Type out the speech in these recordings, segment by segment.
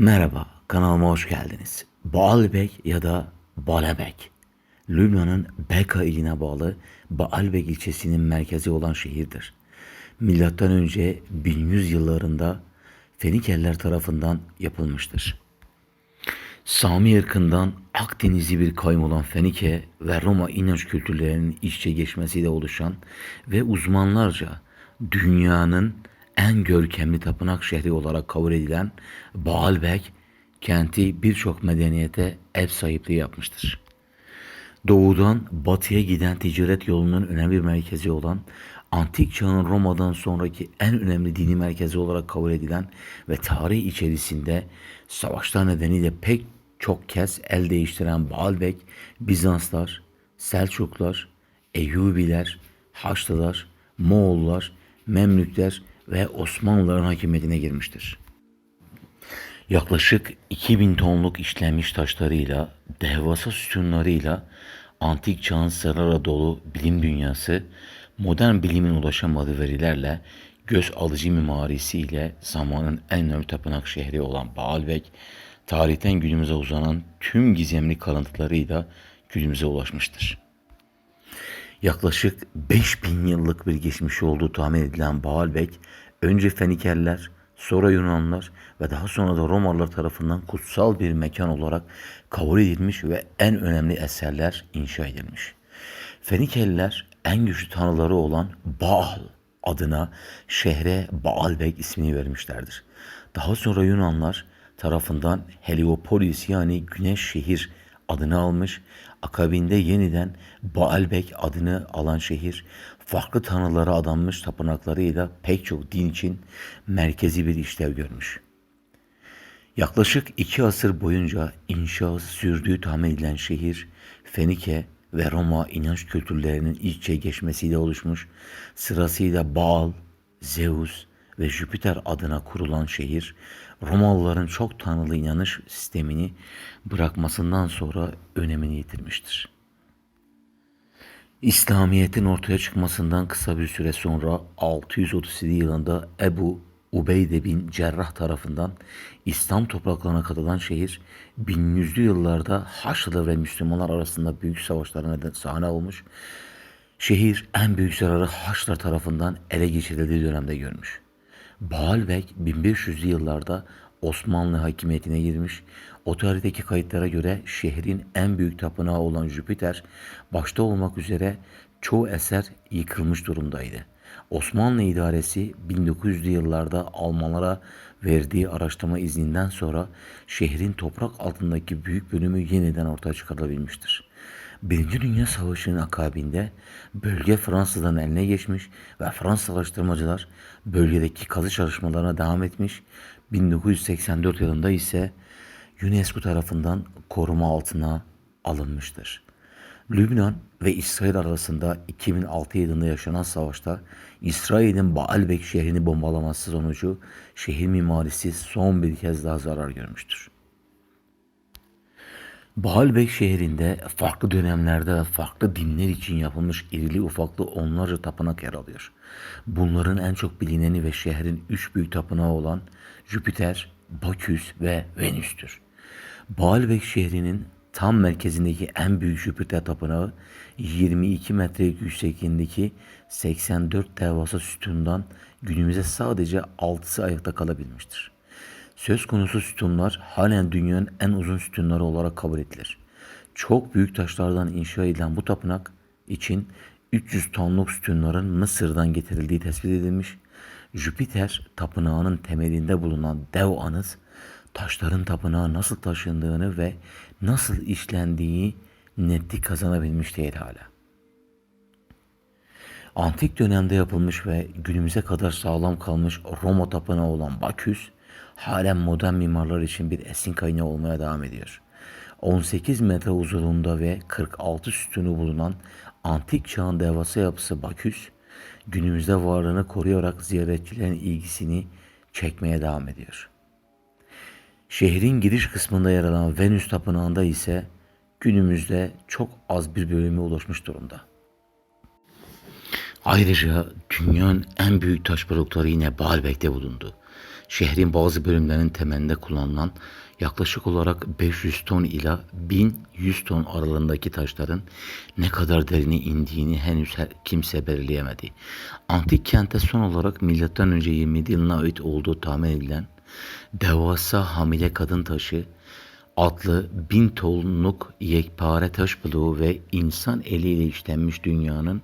Merhaba, kanalıma hoş geldiniz. Baalbek ya da Balebek, Lübnan'ın Beka iline bağlı Baalbek ilçesinin merkezi olan şehirdir. Milattan önce 1100 yıllarında Fenikeliler tarafından yapılmıştır. Sami ırkından Akdenizli bir kavim olan Fenike ve Roma inanç kültürlerinin iç içe geçmesiyle oluşan ve uzmanlarca dünyanın en görkemli tapınak şehri olarak kabul edilen Baalbek kenti birçok medeniyete ev sahipliği yapmıştır. Doğudan batıya giden ticaret yolunun önemli bir merkezi olan Antik Çağ'ın Roma'dan sonraki en önemli dini merkezi olarak kabul edilen ve tarih içerisinde savaşlar nedeniyle pek çok kez el değiştiren Baalbek, Bizanslar, Selçuklar, Eyyubiler, Haçlılar, Moğollar, Memlükler ve Osmanlıların hakimiyetine girmiştir. Yaklaşık 2000 tonluk işlenmiş taşlarıyla, devasa sütunlarıyla antik çağın sırlara dolu bilim dünyası, modern bilimin ulaşamadığı verilerle göz alıcı mimarisiyle zamanın en önemli tapınak şehri olan Baalbek, tarihten günümüze uzanan tüm gizemli kalıntılarıyla günümüze ulaşmıştır. Yaklaşık 5000 yıllık bir geçmişi olduğu tahmin edilen Baalbek, önce Fenikerler, sonra Yunanlar ve daha sonra da Romalılar tarafından kutsal bir mekan olarak kabul edilmiş ve en önemli eserler inşa edilmiş. Fenikeliler en güçlü tanrıları olan Baal adına şehre Baalbek ismini vermişlerdir. Daha sonra Yunanlar tarafından Heliopolis yani Güneş Şehir adını almış. Akabinde yeniden Baalbek adını alan şehir farklı tanrılara adanmış tapınaklarıyla pek çok din için merkezi bir işlev görmüş. Yaklaşık iki asır boyunca inşası sürdüğü tahmin edilen şehir Fenike ve Roma inanç kültürlerinin iç içe geçmesiyle oluşmuş sırasıyla Baal, Zeus ve Jüpiter adına kurulan şehir Romalıların çok tanrılı inanış sistemini bırakmasından sonra önemini yitirmiştir. İslamiyet'in ortaya çıkmasından kısa bir süre sonra 637 yılında Ebu Ubeyde bin Cerrah tarafından İslam topraklarına katılan şehir 1100'lü yıllarda Haçlılar ve Müslümanlar arasında büyük savaşlara neden sahne olmuş. Şehir en büyük zararı Haçlılar tarafından ele geçirildiği dönemde görmüş. Baalbek 1500'lü yıllarda Osmanlı hakimiyetine girmiş. O tarihteki kayıtlara göre şehrin en büyük tapınağı olan Jüpiter başta olmak üzere çoğu eser yıkılmış durumdaydı. Osmanlı idaresi 1900'lü yıllarda Almanlara verdiği araştırma izninden sonra şehrin toprak altındaki büyük bölümü yeniden ortaya çıkarılabilmiştir. Birinci Dünya Savaşı'nın akabinde bölge Fransızların eline geçmiş ve Fransız araştırmacılar bölgedeki kazı çalışmalarına devam etmiş. 1984 yılında ise UNESCO tarafından koruma altına alınmıştır. Lübnan ve İsrail arasında 2006 yılında yaşanan savaşta İsrail'in Baalbek şehrini bombalaması sonucu şehir mimarisi son bir kez daha zarar görmüştür. Baalbek şehrinde farklı dönemlerde farklı dinler için yapılmış irili ufaklı onlarca tapınak yer alıyor. Bunların en çok bilineni ve şehrin üç büyük tapınağı olan Jüpiter, Baküs ve Venüs'tür. Baalbek şehrinin tam merkezindeki en büyük Jüpiter tapınağı 22 metre yüksekliğindeki 84 devasa sütundan günümüze sadece 6'sı ayakta kalabilmiştir. Söz konusu sütunlar halen dünyanın en uzun sütunları olarak kabul edilir. Çok büyük taşlardan inşa edilen bu tapınak için 300 tonluk sütunların Mısır'dan getirildiği tespit edilmiş. Jüpiter tapınağının temelinde bulunan dev anıt taşların tapınağa nasıl taşındığını ve nasıl işlendiği netlik kazanabilmiş değil hala. Antik dönemde yapılmış ve günümüze kadar sağlam kalmış Roma tapınağı olan Baküs, halen modern mimarlar için bir esin kaynağı olmaya devam ediyor. 18 metre uzunluğunda ve 46 sütunu bulunan antik çağın devasa yapısı Baküs, günümüzde varlığını koruyarak ziyaretçilerin ilgisini çekmeye devam ediyor. Şehrin giriş kısmında yer alan Venüs Tapınağı'nda ise günümüzde çok az bir bölümü ulaşmış durumda. Ayrıca dünyanın en büyük taş blokları yine Baalbek'te bulundu. Şehrin bazı bölümlerinin temelinde kullanılan yaklaşık olarak 500 ton ila 1100 ton aralığındaki taşların ne kadar derine indiğini henüz kimse belirleyemedi. Antik kente son olarak M.Ö. 27 yılına ait olduğu tahmin edilen devasa hamile kadın taşı adlı bin tonluk yekpare taş bloğu ve insan eliyle işlenmiş dünyanın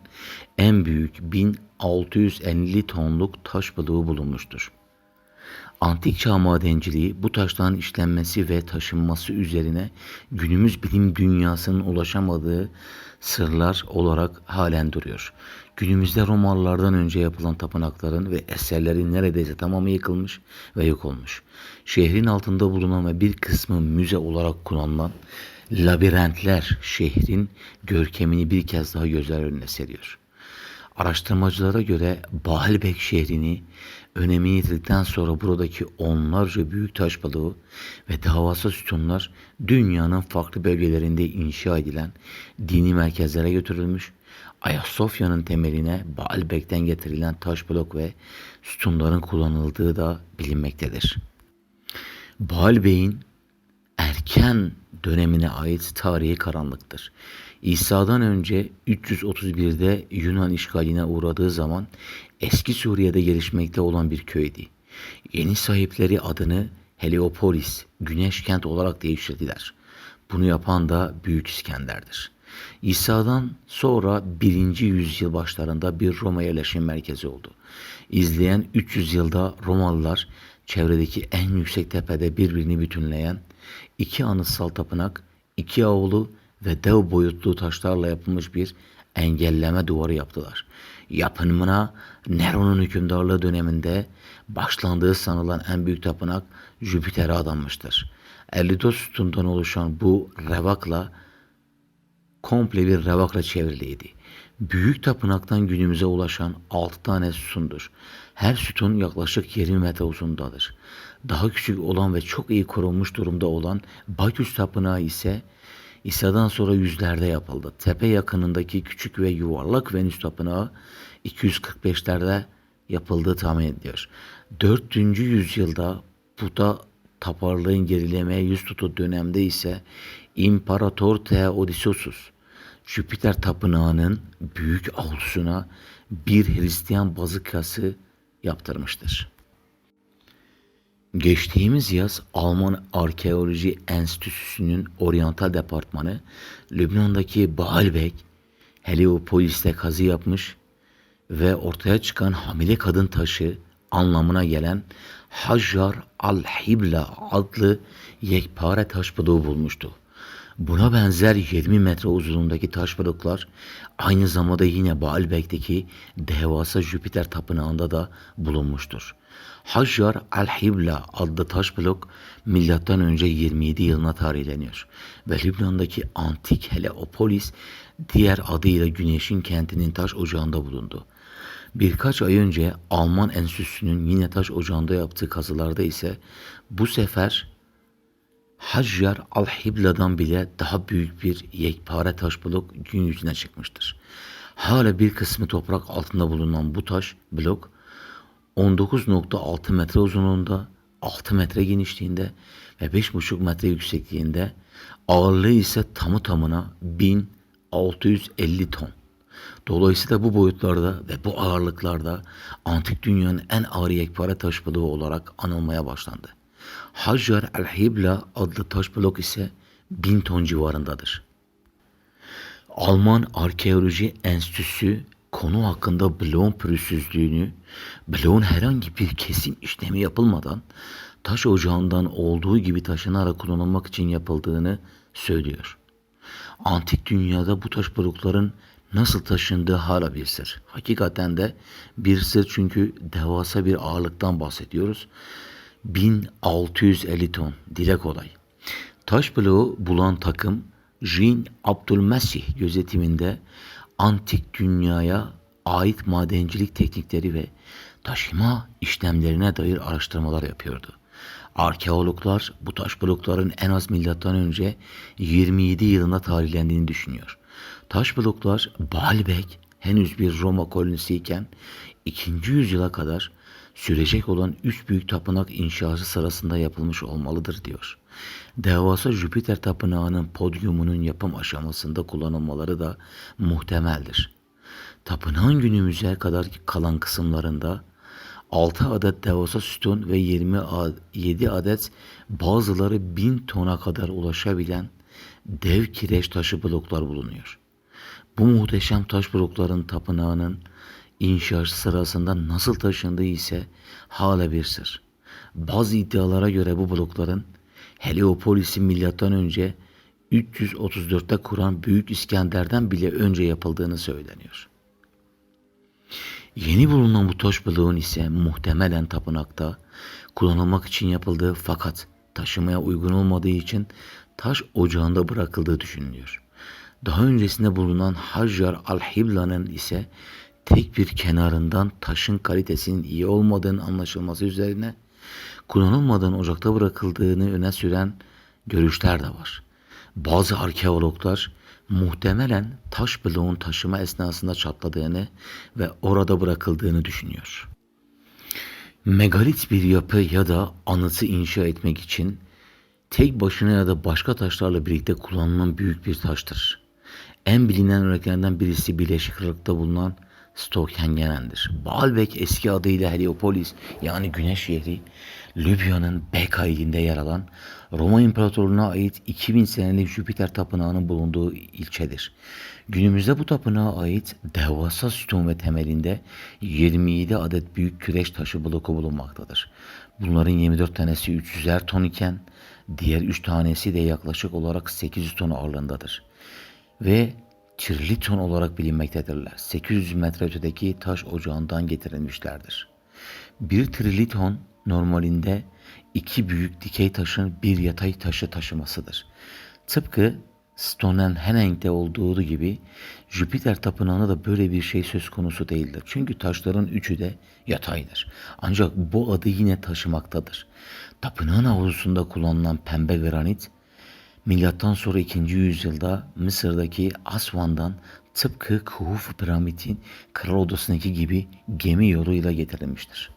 en büyük 1650 tonluk taş bloğu bulunmuştur. Antik çağ madenciliği bu taşların işlenmesi ve taşınması üzerine günümüz bilim dünyasının ulaşamadığı sırlar olarak halen duruyor. Günümüzde Romalılardan önce yapılan tapınakların ve eserlerin neredeyse tamamı yıkılmış ve yok olmuş. Şehrin altında bulunan ve bir kısmı müze olarak kullanılan labirentler şehrin görkemini bir kez daha gözler önüne seriyor. Araştırmacılara göre Baalbek şehrini önemini yitirdikten sonra buradaki onlarca büyük taş balığı ve davası sütunlar dünyanın farklı bölgelerinde inşa edilen dini merkezlere götürülmüş. Ayasofya'nın temeline Baalbek'ten getirilen taş blok ve sütunların kullanıldığı da bilinmektedir. Baalbek'in erken dönemine ait tarihi karanlıktır. İsa'dan önce 331'de Yunan işgaline uğradığı zaman eski Suriye'de gelişmekte olan bir köydü. Yeni sahipleri adını Heliopolis, Güneş Kent olarak değiştirdiler. Bunu yapan da Büyük İskender'dir. İsa'dan sonra 1. yüzyıl başlarında bir Roma yerleşim merkezi oldu. İzleyen 300 yılda Romalılar çevredeki en yüksek tepede birbirini bütünleyen iki anıtsal tapınak, iki avlu ve dev boyutlu taşlarla yapılmış bir engelleme duvarı yaptılar. Yapımına Nero'nun hükümdarlığı döneminde başlandığı sanılan en büyük tapınak Jüpiter'e adanmıştır. 54 sütundan oluşan bu revakla komple bir revakla çevriliydi. Büyük tapınaktan günümüze ulaşan 6 tane sütundur. Her sütun yaklaşık 20 metre uzundadır. Daha küçük olan ve çok iyi korunmuş durumda olan Baküs Tapınağı ise İsa'dan sonra yüzlerde yapıldı. Tepe yakınındaki küçük ve yuvarlak Venüs Tapınağı 245'lerde yapıldığı tahmin ediliyor. 4. yüzyılda Puta taparlığın gerilemeye yüz tuttuğu dönemde ise İmparator Theodosius Jüpiter tapınağının büyük avlusuna bir Hristiyan bazıkası yaptırmıştır. Geçtiğimiz yaz Alman Arkeoloji Enstitüsü'nün oryantal departmanı Lübnan'daki Baalbek, Heliopolis'te kazı yapmış ve ortaya çıkan hamile kadın taşı anlamına gelen Hajar al-Hibla adlı yekpare taş bloğu bulmuştu. Buna benzer 20 metre uzunluğundaki taş bloklar aynı zamanda yine Baalbek'teki devasa Jüpiter tapınağında da bulunmuştur. Hajar al-Hibla adlı taş blok milattan önce 27 yılına tarihleniyor ve Lübnan'daki antik Heliopolis diğer adıyla Güneşin kentinin taş ocağında bulundu. Birkaç ay önce Alman Enstitüsü'nün yine taş ocağında yaptığı kazılarda ise bu sefer Haccar al-Hibla'dan bile daha büyük bir yekpare taş blok gün yüzüne çıkmıştır. Hala bir kısmı toprak altında bulunan bu taş blok 19.6 metre uzunluğunda, 6 metre genişliğinde ve 5.5 metre yüksekliğinde, ağırlığı ise tamı tamına 1650 ton. Dolayısıyla bu boyutlarda ve bu ağırlıklarda antik dünyanın en ağır yekpare taş bloğu olarak anılmaya başlandı. Hajar el-Hibla adlı taş blok ise 1000 ton civarındadır. Alman Arkeoloji Enstitüsü konu hakkında bloğun pürüzsüzlüğünü, bloğun herhangi bir kesim işlemi yapılmadan taş ocağından olduğu gibi taşınarak kullanılmak için yapıldığını söylüyor. Antik dünyada bu taş blokların nasıl taşındığı hala bir sır. Hakikaten de bir sır çünkü devasa bir ağırlıktan bahsediyoruz. 1650 ton dile kolay. Taş bloğu bulan takım Jean Abdülmesih gözetiminde antik dünyaya ait madencilik teknikleri ve taşıma işlemlerine dair araştırmalar yapıyordu. Arkeologlar bu taş blokların en az milattan önce 27 yılında tarihlendiğini düşünüyor. Taş bloklar Baalbek henüz bir Roma kolonisiyken 2. yüzyıla kadar sürecek olan üç büyük tapınak inşası sırasında yapılmış olmalıdır diyor. Devasa Jüpiter tapınağının podyumunun yapım aşamasında kullanılmaları da muhtemeldir. Tapınağın günümüze kadar kalan kısımlarında 6 adet devasa sütun ve 27 adet bazıları 1000 tona kadar ulaşabilen dev kireç taşı bloklar bulunuyor. Bu muhteşem taş blokların tapınağının inşası sırasında nasıl taşındığı ise hala bir sır. Bazı iddialara göre bu blokların Heliopolis'i milattan önce 334'te kuran Büyük İskender'den bile önce yapıldığını söyleniyor. Yeni bulunan bu taş bloğun ise muhtemelen tapınakta kullanılmak için yapıldığı fakat taşımaya uygun olmadığı için taş ocağında bırakıldığı düşünülüyor. Daha öncesinde bulunan Hajar al-Hibla'nın ise tek bir kenarından taşın kalitesinin iyi olmadığının anlaşılması üzerine kullanılmadan ocakta bırakıldığını öne süren görüşler de var. Bazı arkeologlar muhtemelen taş bloğun taşıma esnasında çatladığını ve orada bırakıldığını düşünüyor. Megalit bir yapı ya da anıtı inşa etmek için tek başına ya da başka taşlarla birlikte kullanılan büyük bir taştır. En bilinen örneklerinden birisi Birleşik Krallık'ta bulunan Stokengenen'dir. Baalbek eski adıyla Heliopolis yani Güneş şehri Libya'nın Beka ilinde yer alan Roma İmparatorluğu'na ait 2000 senelik Jüpiter tapınağının bulunduğu ilçedir. Günümüzde bu tapınağa ait devasa sütun ve temelinde 27 adet büyük küreç taşı bloku bulunmaktadır. Bunların 24 tanesi 300'er ton iken diğer 3 tanesi de yaklaşık olarak 800 ton ağırlığındadır. Ve Triliton olarak bilinmektedirler. 800 metre ötedeki taş ocağından getirilmişlerdir. Bir triliton normalinde iki büyük dikey taşın bir yatay taşı taşımasıdır. Tıpkı Stoneheng'de olduğu gibi Jüpiter tapınağında da böyle bir şey söz konusu değildir. Çünkü taşların üçü de yataydır. Ancak bu adı yine taşımaktadır. Tapınağın avlusunda kullanılan pembe granit Milattan sonra 2. yüzyılda Mısır'daki Asvan'dan tıpkı Kuhuf piramidin kral odasındaki gibi gemi yoluyla getirilmiştir.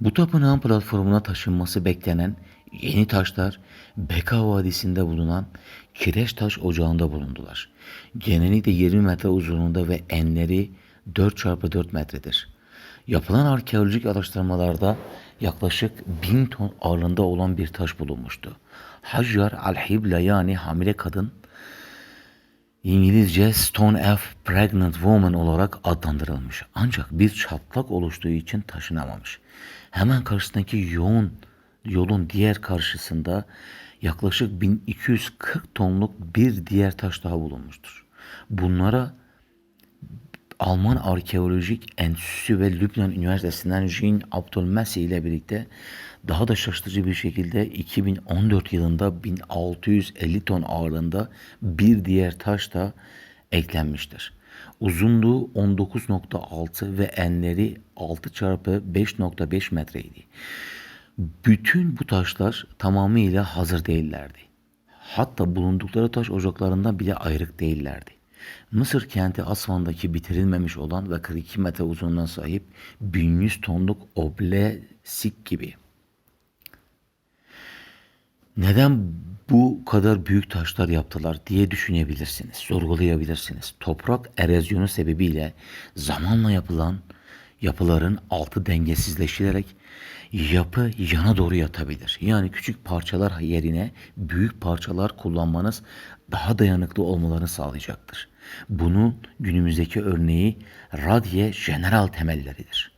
Bu tapınağın platformuna taşınması beklenen yeni taşlar Beka Vadisi'nde bulunan Kireç Taş Ocağı'nda bulundular. Genellikle 20 metre uzunluğunda ve enleri 4x4 metredir. Yapılan arkeolojik araştırmalarda yaklaşık 1000 ton ağırlığında olan bir taş bulunmuştu. Hajar al-Hibla yani hamile kadın İngilizce Stone F Pregnant Woman olarak adlandırılmış. Ancak bir çatlak oluştuğu için taşınamamış. Hemen karşısındaki yoğun yolun diğer karşısında yaklaşık 1240 tonluk bir diğer taş daha bulunmuştur. Bunlara Alman Arkeolojik Enstitüsü ve Lübnan Üniversitesi'nden Jean Abdülmesi ile birlikte daha da şaşırtıcı bir şekilde 2014 yılında 1650 ton ağırlığında bir diğer taş da eklenmiştir. Uzunluğu 19.6 ve enleri 6 çarpı 5.5 metreydi. Bütün bu taşlar tamamıyla hazır değillerdi. Hatta bulundukları taş ocaklarından bile ayrık değillerdi. Mısır kenti Asvan'daki bitirilmemiş olan ve 42 metre uzunluğuna sahip 1100 tonluk oblesik gibi. Neden bu kadar büyük taşlar yaptılar diye düşünebilirsiniz, sorgulayabilirsiniz. Toprak erozyonu sebebiyle zamanla yapılan yapıların altı dengesizleştirerek yapı yana doğru yatabilir. Yani küçük parçalar yerine büyük parçalar kullanmanız daha dayanıklı olmalarını sağlayacaktır. Bunun günümüzdeki örneği radye general temelleridir.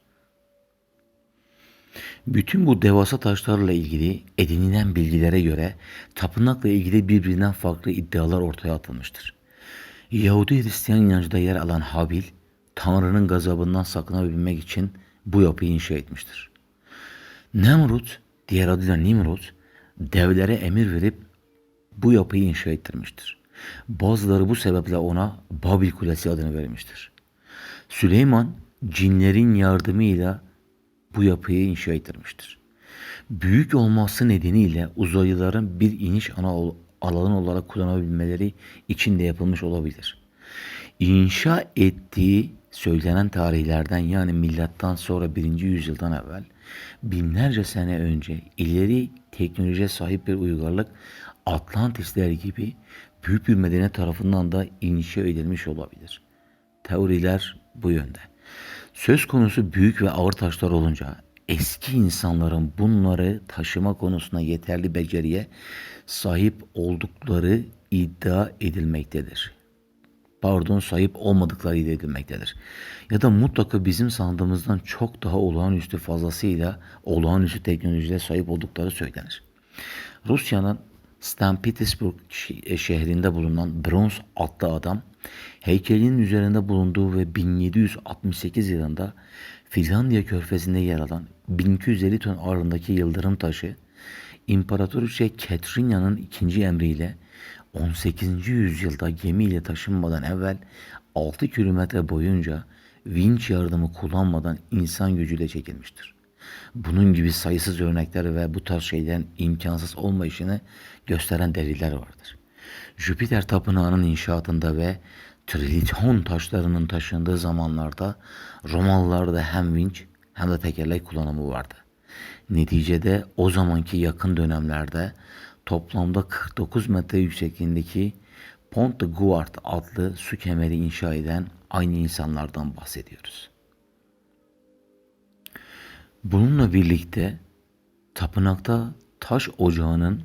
Bütün bu devasa taşlarla ilgili edinilen bilgilere göre tapınakla ilgili birbirinden farklı iddialar ortaya atılmıştır. Yahudi Hristiyan inancında yer alan Habil, Tanrı'nın gazabından saklanabilmek için bu yapıyı inşa etmiştir. Nemrut, diğer adıyla Nimrut, devlere emir verip bu yapıyı inşa ettirmiştir. Bazıları bu sebeple ona Babil Kulesi adını vermiştir. Süleyman cinlerin yardımıyla bu yapıyı inşa ettirmiştir. Büyük olması nedeniyle uzaylıların bir iniş ana alanı olarak kullanabilmeleri için de yapılmış olabilir. İnşa ettiği söylenen tarihlerden yani milattan sonra 1. yüzyıldan evvel binlerce sene önce ileri teknolojiye sahip bir uygarlık Atlantisler gibi büyük bir medeniyet tarafından da inşa edilmiş olabilir. Teoriler bu yönde. Söz konusu büyük ve ağır taşlar olunca eski insanların bunları taşıma konusunda yeterli beceriye sahip oldukları iddia edilmektedir. Pardon sahip olmadıkları iddia edilmektedir. Ya da mutlaka bizim sandığımızdan çok daha olağanüstü fazlasıyla olağanüstü teknolojiye sahip oldukları söylenir. Rusya'nın St. Petersburg şe- şehrinde bulunan Bronz adlı adam heykelinin üzerinde bulunduğu ve 1768 yılında Finlandiya körfezinde yer alan 1250 ton ağırlığındaki yıldırım taşı İmparatoriçe Katrinya'nın ikinci emriyle 18. yüzyılda gemiyle taşınmadan evvel 6 kilometre boyunca vinç yardımı kullanmadan insan gücüyle çekilmiştir. Bunun gibi sayısız örnekler ve bu tarz şeylerin imkansız olmayışını gösteren deliller vardır. Jüpiter tapınağının inşaatında ve Triton taşlarının taşındığı zamanlarda Romalılarda hem vinç hem de tekerlek kullanımı vardı. Neticede o zamanki yakın dönemlerde toplamda 49 metre yüksekliğindeki Pont de Guard adlı su kemeri inşa eden aynı insanlardan bahsediyoruz. Bununla birlikte tapınakta taş ocağının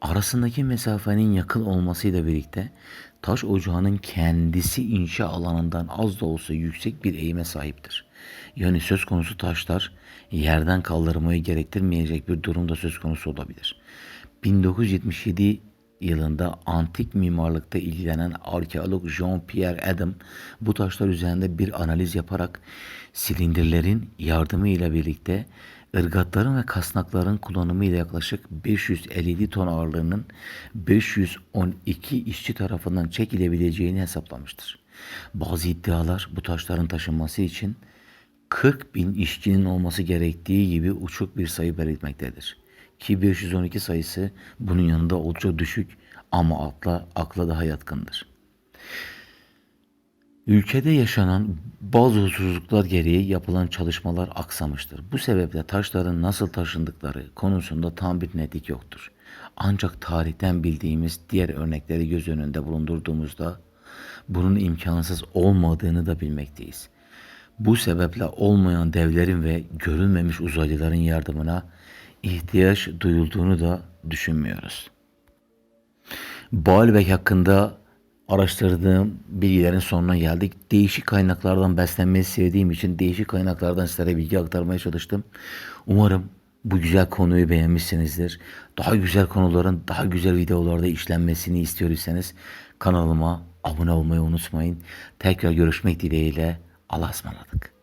arasındaki mesafenin yakın olmasıyla birlikte taş ocağının kendisi inşa alanından az da olsa yüksek bir eğime sahiptir. Yani söz konusu taşlar yerden kaldırmayı gerektirmeyecek bir durumda söz konusu olabilir. 1977 yılında antik mimarlıkta ilgilenen arkeolog Jean-Pierre Adam bu taşlar üzerinde bir analiz yaparak silindirlerin yardımıyla birlikte ırgatların ve kasnakların kullanımı ile yaklaşık 557 ton ağırlığının 512 işçi tarafından çekilebileceğini hesaplamıştır. Bazı iddialar bu taşların taşınması için 40 bin işçinin olması gerektiği gibi uçuk bir sayı belirtmektedir. Ki 512 sayısı bunun yanında oldukça düşük ama akla, akla daha yatkındır. Ülkede yaşanan bazı huzursuzluklar gereği yapılan çalışmalar aksamıştır. Bu sebeple taşların nasıl taşındıkları konusunda tam bir netlik yoktur. Ancak tarihten bildiğimiz diğer örnekleri göz önünde bulundurduğumuzda bunun imkansız olmadığını da bilmekteyiz. Bu sebeple olmayan devlerin ve görülmemiş uzaylıların yardımına ihtiyaç duyulduğunu da düşünmüyoruz. Baalbek hakkında araştırdığım bilgilerin sonuna geldik. Değişik kaynaklardan beslenmeyi sevdiğim için değişik kaynaklardan sizlere bilgi aktarmaya çalıştım. Umarım bu güzel konuyu beğenmişsinizdir. Daha güzel konuların daha güzel videolarda işlenmesini istiyorsanız kanalıma abone olmayı unutmayın. Tekrar görüşmek dileğiyle Allah'a ısmarladık.